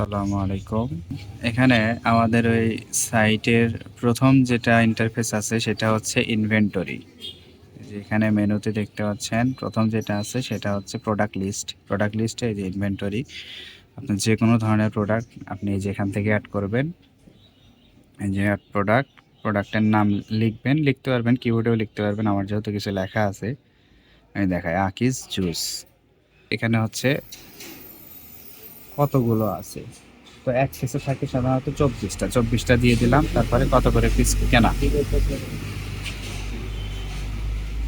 আসসালামু আলাইকুম। এখানে আমাদের ওই সাইটের প্রথম যেটা ইন্টারফেস আছে সেটা হচ্ছে ইনভেন্টরি যেখানে মেনুতে দেখতে পাচ্ছেন, প্রথম যেটা আছে সেটা হচ্ছে প্রোডাক্ট লিস্ট প্রোডাক্ট লিস্টে এই যে ইনভেন্টরি আপনি যে কোনো ধরনের প্রোডাক্ট আপনি যেখান থেকে অ্যাড করবেন। এই যে অ্যাড প্রোডাক্ট প্রোডাক্টের নাম লিখবেন, লিখতে পারবেন কিবোর্ডেও লিখতে পারবেন, আমার যেহেতু কিছু লেখা আছে, আমি দেখাই আকিস জুস এখানে হচ্ছে কতগুলো আছে? তো এক পিসে থাকে সাধারণত চব্বিশটা। চব্বিশটা দিয়ে দিলাম, তারপরে কত করে পিস কেনা?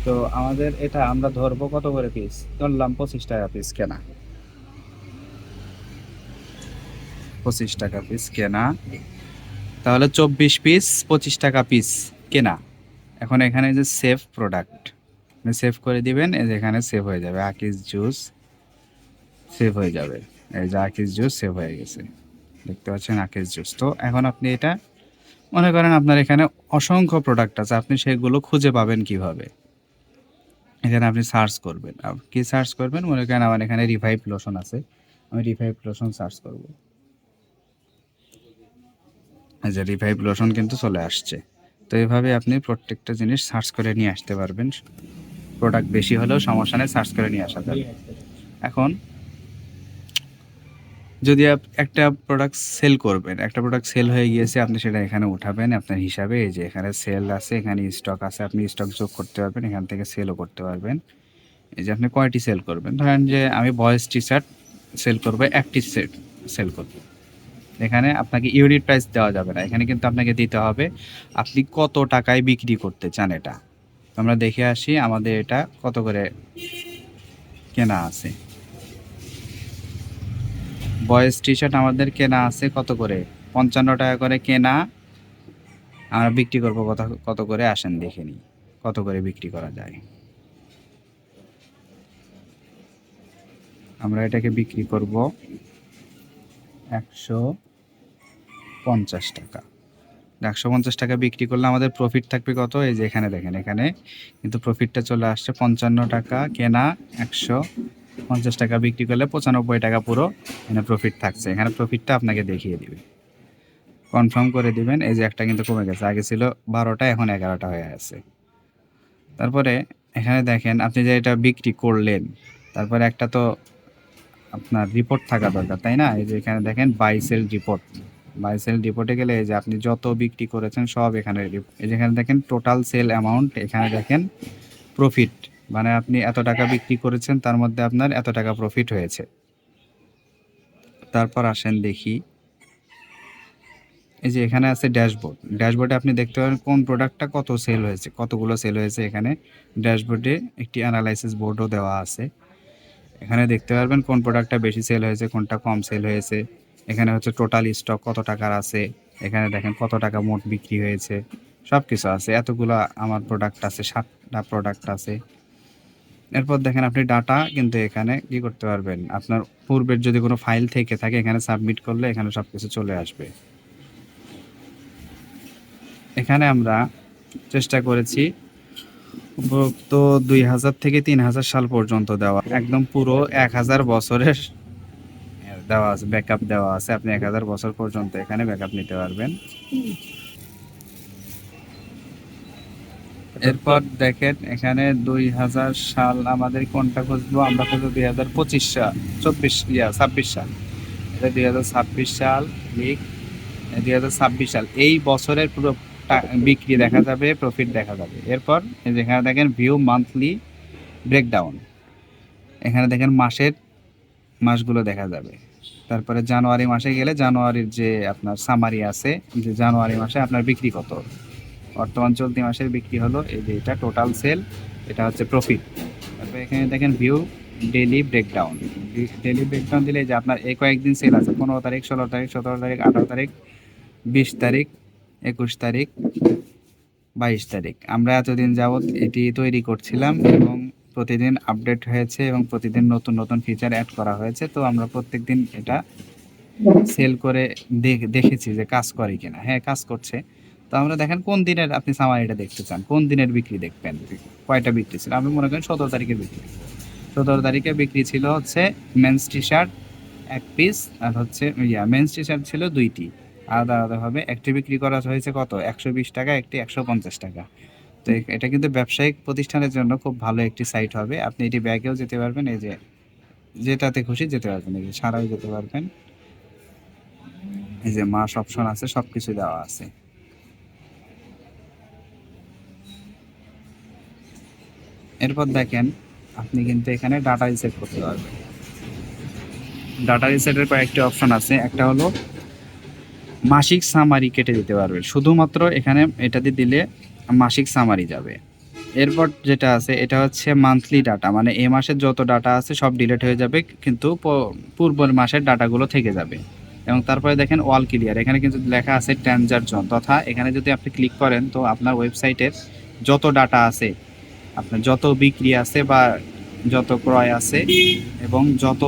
তো আমাদের এটা আমরা ধরবো কত করে পিস ধরলাম পঁচিশ টাকা পিস কেনা। পঁচিশ টাকা পিস কেনা। তাহলে চব্বিশ পিস পঁচিশ টাকা পিস কেনা। এখন এখানে যে সেভ প্রোডাক্ট সেভ করে দিবেন এখানে সেভ হয়ে যাবে। আকিস জুস সেভ হয়ে যাবে। এই যে আকিস জুস, সেভ হয়ে গেছে। দেখতে পাচ্ছেন আকিস জুস। তো এখন আপনি এটা, মনে করেন আপনার এখানে অসংখ্য প্রোডাক্ট আছে, আপনি সেগুলো খুঁজে পাবেন কীভাবে? এখানে আপনি সার্চ করবেন। কি সার্চ করবেন? মনে করেন আমার এখানে রিভাইভ লোশন আছে। আমি রিভাইভ লোশন সার্চ করব। যে রিভাইভ লোশন কিন্তু চলে আসছে। তো এইভাবে আপনি প্রত্যেকটা জিনিস সার্চ করে নিয়ে আসতে পারবেন। প্রোডাক্ট বেশি হলেও সমস্যা নেই সার্চ করে নিয়ে আসা যাবে। এখন যদি একটা প্রোডাক্ট সেল করবেন, একটা প্রোডাক্ট সেল হয়ে গিয়েছে, আপনি সেটা এখানে উঠাবেন, আপনার হিসাবে এই যে এখানে সেল আছে, এখানে স্টক আছে, আপনি স্টক যোগ করতে পারবেন, এখান থেকে সেলও করতে পারবেন। এই যে আপনি কয়টি সেল করবেন? ধরেন যে আমি বয়েস টি শার্ট সেল করব, একটি সেট সেল করব। এখানে আপনাকে ইউনিট প্রাইস দেওয়া যাবে না, এখানে কিন্তু আপনাকে দিতে হবে, আপনি কত টাকায় বিক্রি করতে চান এটা? আমরা দেখে আসি, আমাদের এটা কত করে কেনা আছে? বয়েজ টি শার্ট আমাদের কেনা আছে কত করে? পঞ্চান্ন টাকা করে কেনা। আমরা বিক্রি করব কত কত করে? আসেন দেখে নিই, কত করে বিক্রি করা যায়। আমরা এটাকে বিক্রি করব একশো পঞ্চাশ টাকা। একশো পঞ্চাশ টাকা বিক্রি করলে আমাদের প্রফিট থাকবে কত? এই যে এখানে দেখেন, এখানে কিন্তু প্রফিটটা চলে আসছে পঞ্চান্ন টাকা কেনা একশো পঞ্চাশ টাকা বিক্রি করলে পঁচানব্বই টাকা পুরো এখানে প্রফিট থাকছে। এখানে প্রফিটটা আপনাকে দেখিয়ে দিবে। কনফার্ম করে দিবেন, এই যে একটা কিন্তু কমে গেছে। আগে ছিল বারোটা, এখন এগারোটা হয়ে আছে। তারপরে এখানে দেখেন, আপনি যে এটা বিক্রি করলেন, তারপরে একটা তো আপনার রিপোর্ট থাকা দরকার, তাই না? এই যে এখানে দেখেন buy sell report buy sell রিপোর্টে গেলে এই যে আপনি যত বিক্রি করেছেন সব এখানে এই যে এখানে দেখেন টোটাল সেল অ্যামাউন্ট এখানে দেখেন প্রফিট মানে আপনি এত টাকা বিক্রি করেছেন, তার মধ্যে আপনার এত টাকা প্রফিট হয়েছে। তারপর আসেন দেখি, এই যে এখানে আছে ড্যাশবোর্ড ড্যাশবোর্ডে আপনি দেখতে পারেন কোন প্রোডাক্টটা কত সেল হয়েছে, কতগুলো সেল হয়েছে এখানে। ড্যাশবোর্ডে একটি অ্যানালাইসিস বোর্ডও দেওয়া আছে। এখানে দেখতে পারবেন কোন প্রোডাক্টটা বেশি সেল হয়েছে, কোনটা কম সেল হয়েছে। এখানে হচ্ছে টোটাল স্টক কত টাকার আছে। এখানে দেখেন কত টাকা মোট বিক্রি হয়েছে। সব কিছু আছে। এতগুলো আমার প্রোডাক্ট আছে, সাতটা প্রোডাক্ট আছে। এরপর দেখেন আপনি ডাটা কিন্তু এখানে কি করতে পারবেন? আপনার পূর্বের যদি কোনো ফাইল থেকে থাকে, এখানে সাবমিট করলে এখানে সব কিছু চলে আসবে। এখানে আমরা চেষ্টা করেছি উপরোক্ত দুই হাজার থেকে তিন হাজার সাল পর্যন্ত দেওয়া। একদম পুরো এক হাজার বছরের দেওয়া আছে ব্যাকআপ দেওয়া আছে। আপনি এক হাজার বছর পর্যন্ত এখানে ব্যাকআপ নিতে পারবেন। এরপর দেখেন, এখানে দুই হাজার সাল আমাদের কোনটা খুঁজবো? আমরা খুঁজবো দুই হাজার পঁচিশ সাল, চব্বিশ, ইয়া, ছাব্বিশ সাল। এটা দুই হাজার ছাব্বিশ সাল লিখ দুই হাজার ছাব্বিশ সাল। এই বছরের পুরো বিক্রি দেখা যাবে প্রফিট দেখা যাবে। এরপর এই যে এখানে দেখেন ভিউ মান্থলি ব্রেকডাউন এখানে দেখেন, মাসের মাসগুলো দেখা যাবে। তারপরে জানুয়ারি মাসে গেলে জানুয়ারির যে আপনার সামারি আছে, যে জানুয়ারি মাসে আপনার বিক্রি কত? বর্তমান চলতি মাসের বিক্রি হলো এই যে এটা টোটাল সেল এটা হচ্ছে প্রফিট তারপরে এখানে দেখেন view daily breakdown daily breakdown দিলে যে আপনার এই কয়েকদিন সেল আছে, পনেরো তারিখ, ষোলো তারিখ, সতেরো তারিখ, আঠারো তারিখ, বিশ তারিখ, একুশ তারিখ, বাইশ তারিখ। আমরা এতদিন যাবৎ এটি তৈরি করছিলাম এবং প্রতিদিন আপডেট হয়েছে এবং প্রতিদিন নতুন নতুন ফিচার অ্যাড করা হয়েছে। তো আমরা প্রত্যেক দিন এটা সেল করে দেখ- দেখেছি যে কাজ করে কিনা। হ্যাঁ কাজ করছে। তো আমরা দেখেন কোন দিনের আপনি সামারিটা দেখতে চান? কোন দিনের বিক্রি দেখবেন? কয়টা বিক্রি ছিল? আমি মনে করেন সতেরো তারিখের বিক্রি। সতেরো তারিখে বিক্রি ছিল হচ্ছে মেন্স টি শার্ট এক পিস আর হচ্ছে, ইয়া মেন্স টি শার্ট ছিল দুইটি। আলাদা আলাদাভাবে একটি বিক্রি করা হয়েছে কত? একশো বিশ টাকা, একটি একশো পঞ্চাশ টাকা। তো এটা কিন্তু ব্যবসায়িক প্রতিষ্ঠানের জন্য খুব ভালো একটি সাইট হবে। আপনি এটি ব্যাগেও যেতে পারবেন, এই যে, যেটাতে খুশি যেতে পারবেন, এই যে, সারাও যেতে পারবেন। এই যে মাস অপশন আছে সব কিছু দেওয়া আছে। এরপর দেখেন, আপনি কিন্তু এখানে ডাটা রিসেট করতে পারবেন। ডাটা রিসেটের কয়েকটি অপশন আছে। একটা হলো, মাসিক সামারি কেটে দিতে পারবেন। শুধুমাত্র এখানে এটাতে দিলে মাসিক সামারি যাবে। এরপর যেটা আছে, এটা হচ্ছে মান্থলি ডাটা মানে এ মাসের যত ডাটা আছে, সব ডিলিট হয়ে যাবে, কিন্তু পূর্বের মাসের ডাটাগুলো থেকে যাবে। এবং তারপরে দেখেন ওয়াল ক্লিয়ার এখানে কিন্তু লেখা আছে ট্রানজার জোন তথা এখানে যদি আপনি ক্লিক করেন, তো আপনার ওয়েবসাইটের যত ডাটা আছে আপনার যত বিক্রি আছে বা যত ক্রয় আছে এবং যত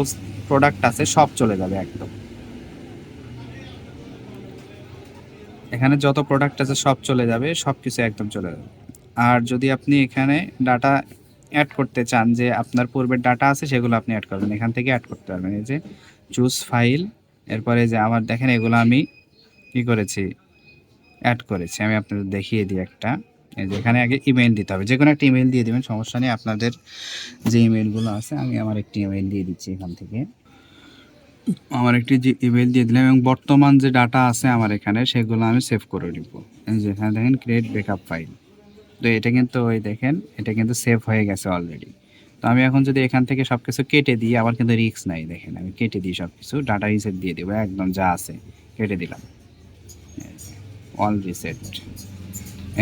প্রোডাক্ট আছে সব চলে যাবে একদম। এখানে যত প্রোডাক্ট আছে সব চলে যাবে, সব কিছু একদম চলে যাবে। আর যদি আপনি এখানে ডাটা অ্যাড করতে চান যে আপনার পূর্বের ডাটা আছে সেগুলো আপনি অ্যাড করবেন, এখান থেকে অ্যাড করতে পারবেন। এই যে চুজ ফাইল এরপরে যে আমার দেখেন এগুলো আমি কি করেছি? অ্যাড করেছি। আমি আপনাদের দেখিয়ে দিই একটা। এই যে এখানে আগে ইমেল দিতে হবে। যে কোনো একটা ইমেল দিয়ে দেবেন, সমস্যা নেই। আপনাদের যে ইমেলগুলো আছে, আমি আমার একটি ইমেল দিয়ে দিচ্ছি এখান থেকে। আমার একটি যে ইমেল দিয়ে দিলাম এবং বর্তমান যে ডাটা আছে আমার এখানে, সেগুলো আমি সেভ করে দিব এই যে এখানে দেখেন ক্রিয়েট ব্যাকআপ ফাইল তো এটা কিন্তু ওই দেখেন, এটা কিন্তু সেভ হয়ে গেছে অলরেডি তো আমি এখন যদি এখান থেকে সব কিছু কেটে দিই, আমার কিন্তু রিস্ক নাই দেখেন। আমি কেটে দিই সব কিছু ডাটা রিসেট দিয়ে দেবো। একদম যা আছে, কেটে দিলাম। অল রিসেট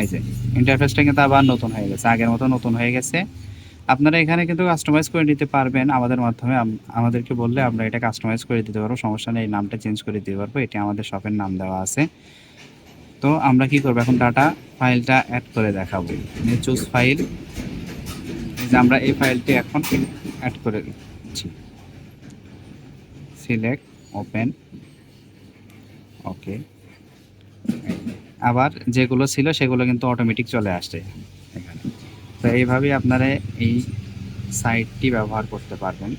এই যে ইন্টারফেসটা কিন্তু আবার নতুন হয়ে গেছে, আগের মতো নতুন হয়ে গেছে। আপনারা এখানে কিন্তু কাস্টমাইজ করে নিতে পারবেন, আমাদের মাধ্যমে আমাদেরকে বললে আমরা এটা কাস্টমাইজ করে দিতে পারব, সমস্যা নেই, নামটা চেঞ্জ করে দিতে পারব, এটি আমাদের শপের নাম দেওয়া আছে। তো আমরা কি করব, এখন ডাটা ফাইলটা অ্যাড করে দেখাবো। চুজ ফাইল যে আমরা এই ফাইলটি এখন অ্যাড করে দিচ্ছি। সিলেক্ট ওপেন ওকে আবার যেগুলো ছিল সেগুলো কিন্তু অটোমেটিক চলে আসছে এখানে। তো এইভাবেই আপনারা এই সাইটটি ব্যবহার করতে পারবেন।